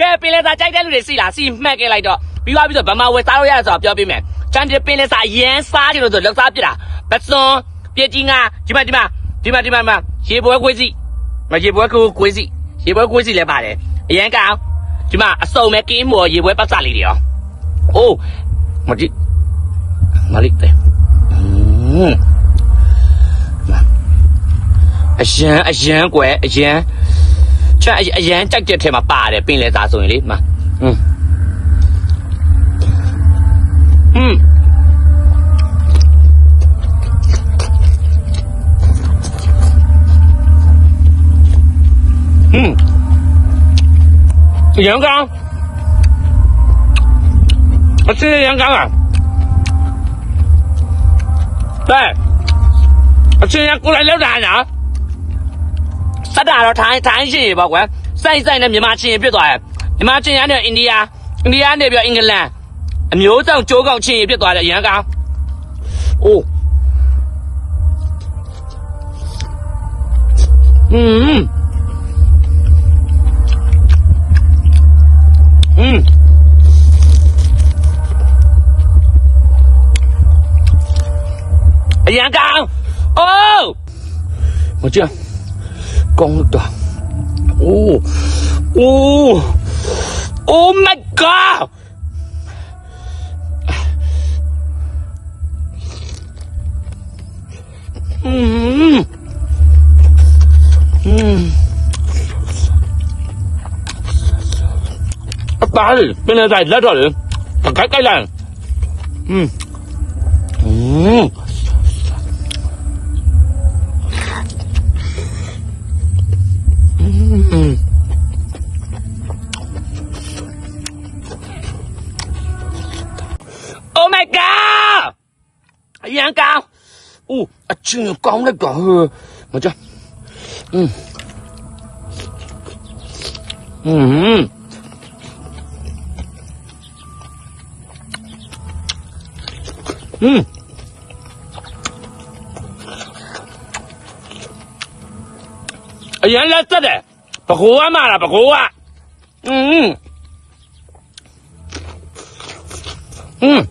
ကဲပင်လဲစာကြိုက်တဲ့လူတွေစီလားစီမှတ်ခဲ့လိုက်တော့ပြီးသွားပြီဆိုဗမာဝယ်စားလို့ရတယ်ဆိုတော့ပြောပြမယ်ချန်တဲ့ပင်လဲစာရမ်းစားကြလို့ဆိုလောက်စားပြတာပစွန်ပြည့်ကြီးငါဒီမှာဒီမှာဒီမှာဒီမှာရေပွဲခွေးစီမရေပွဲခွေးစီရေပွဲခွေးစီလည်းပါတယ်အရန်ကောင်းဒီမှာအစုံမဲ့ကင်းမော်ရေပွဲပတ်စာလေးတွေရောအိုးမကြည့်မလေးတဲ့อืมအရန်အရန်ကွယ်အရန် ချမ်းအရန်ကြိုက်တဲ့ထဲမှာပါတယ်ပင်လဲသားဆိုရင်လေမဟွန်းဟွန်းဟွန်းရန်ကောင်းအစ်ရန်ကောင်းอ่ะ对，我今天过来了，咋的？ စက်တာတော့ထိုင်းထိုင်းရှင်ရေပေါ့ကွယ်စိုက်စိုက်နဲ့မြန်မာချင်းရေပြစ်သွားတယ်မြန်မာချင်းရနဲ့အိန္ဒိယအိန္ဒိယနဲ့ပြောအင်္ဂလန်အမျိုးဆောင်ကျိုးကောက်ချင်းရေပြစ်သွားတယ်အရန်ကောင်းအိုးอืมอืมအရန်ကောင်းအိုးမကြည့် con toàn ô ô oh my god mm-hmm. Mm. Mm. Bên này dài rất rồi. Cái cái này. Mm. Mm. chứ con nó cỏ hừa mà cho ừ. Ừ. Ừ. ấy là thế đấy bà cố à mà là bà cố à ừ ừ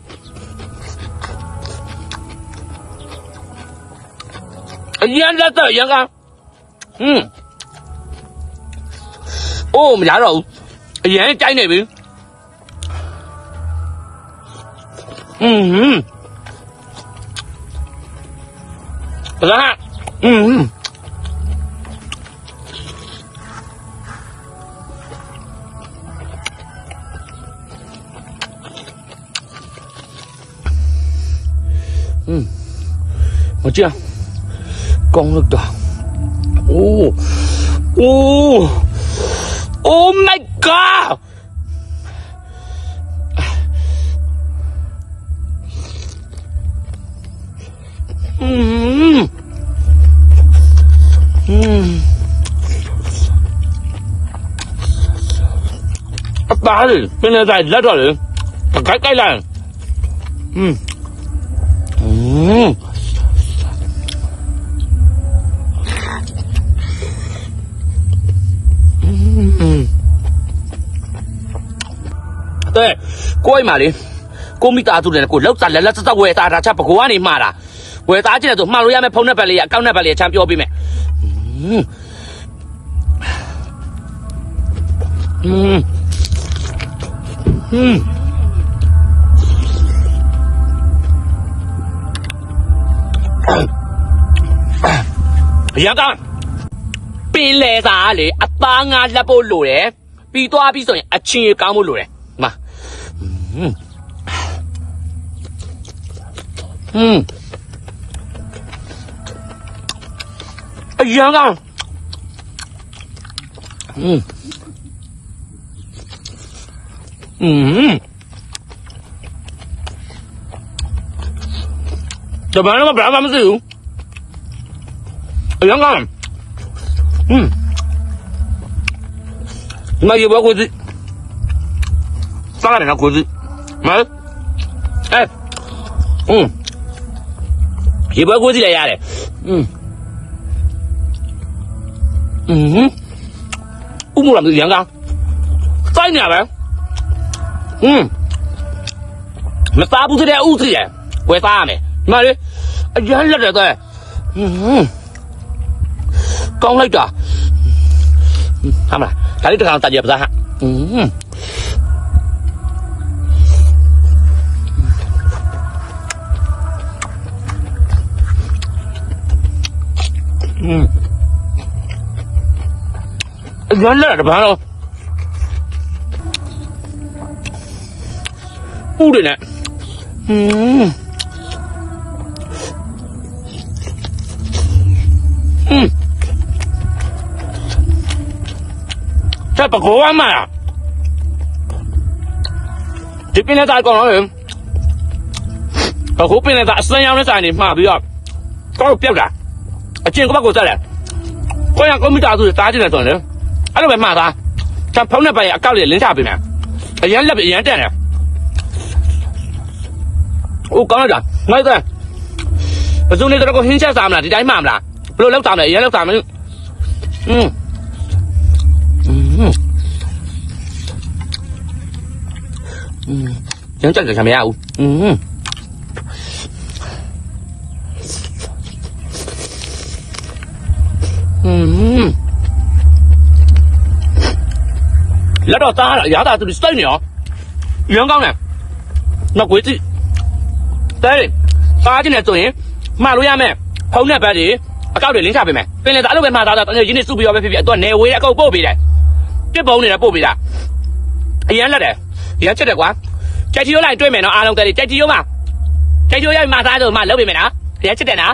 nhiên ra tới dân à ừ. Ô, mà giả rồi dễ này bị ừ ừ. Ra ừ Ừ. ừ. Một? 꺼냈다. 오, 오, 오 마이 갓! 음, 음, 아빠, bên này rất rồi, cái cái này, 음, 음. ကိုအိမ်မှာလေကိုမိသားစုတွေနဲ့ကိုလောက်စားလက်လက်စစဝယ်သားတာချက်ပကိုကနေမှားတာဝယ်သားကျင်တယ်ဆိုမှားလို့ရမယ်ဖုန်းနံပါတ်လေးအကောင့်နံပါတ်လေးအချမ်းပြောပေးမယ်อืมอืมရကပင်လေစားလေအသားငါလက်ဖို့လိုတယ်ပြီးသွားပြီးဆိုရင်အချင်းကောင်းဖို့လိုတယ် 嗯，嗯，哎 Eh, 嗯，嗯，老 Kang. Hmm. Hmm. Udah berani ngobrol ရေဘွားကိုသိ စားရတယ်နော်ကိုစီမဟုတ်အဲอืมရေပွဲကိုစီလည်းရတယ်อืมอืมဥမလာမရန်ကောင် စိုက်နေရပဲอืมမသားဘူးတဲ့ဥစီရဝယ်သားရမယ်ဒီမှာလေအရန်လက်တယ်တဲ့อืมကောင်းလိုက်တာဟာမလားဒါလေးတစ်ခါတကြပါသားဟာอืม 嗯，原来的盘了，不的呢，嗯，嗯，这不够啊嘛呀，这边的大光老人，把湖边的大山羊的山里马不要，搞不要的。 အချင်းကဘက်ကိုတက်တယ်ကိုရကွန်ပျူတာဆိုတားကျင်တယ်ဆိုရင်လေအဲ့လိုပဲမှားသားတဖုံးနဲ့ပိုင်အကောက်လေးလင်းချပေးမယ်အရန်လက်အရန်တက်တယ်အိုးကောင်းလိုက်တာနိုင်တယ်ဘယ်သူနေတော့ကိုဟင်းချက်စားမလားဒီတိုင်းမှာမလားဘလို့လောက်တာမလဲအရန်လောက်တာမလဲอืมอืมอืมยังจัดกับฉันไม่เอาอืม လက်တော့သားတာရာသာသူစတိတ်နေရောရန်ကောင်းတယ်နောက်ကိုကြည့်တဲတယ်စားခြင်းနဲ့ဆိုရင်မှားလို့ရမယ်ဖုံးနဲ့ဘက်ကြီးအကောက်တွေလင်းချပေးမယ်ပင်လည်းဒါအဲ့လိုပဲမှားသားတာတကယ်ရင်းနေစုပြီးရောပဲဖြစ်ဖြစ်သူကနေဝေးတဲ့အကောက်ပို့ပေးတယ်တစ်ပုံနေတာပို့ပေးတာအရန်လက်တယ်ရန်ချက်တယ်ကွာကြိုက်ချီရိုးလိုက်တွေ့မယ်နော်အားလုံးတဲတယ်ကြိုက်ချီရိုးမှာကြိုက်ချီရိုးရမှာသားဆိုမှလုပ်ပေးမယ်နော်ရန်ချက်တယ်နော်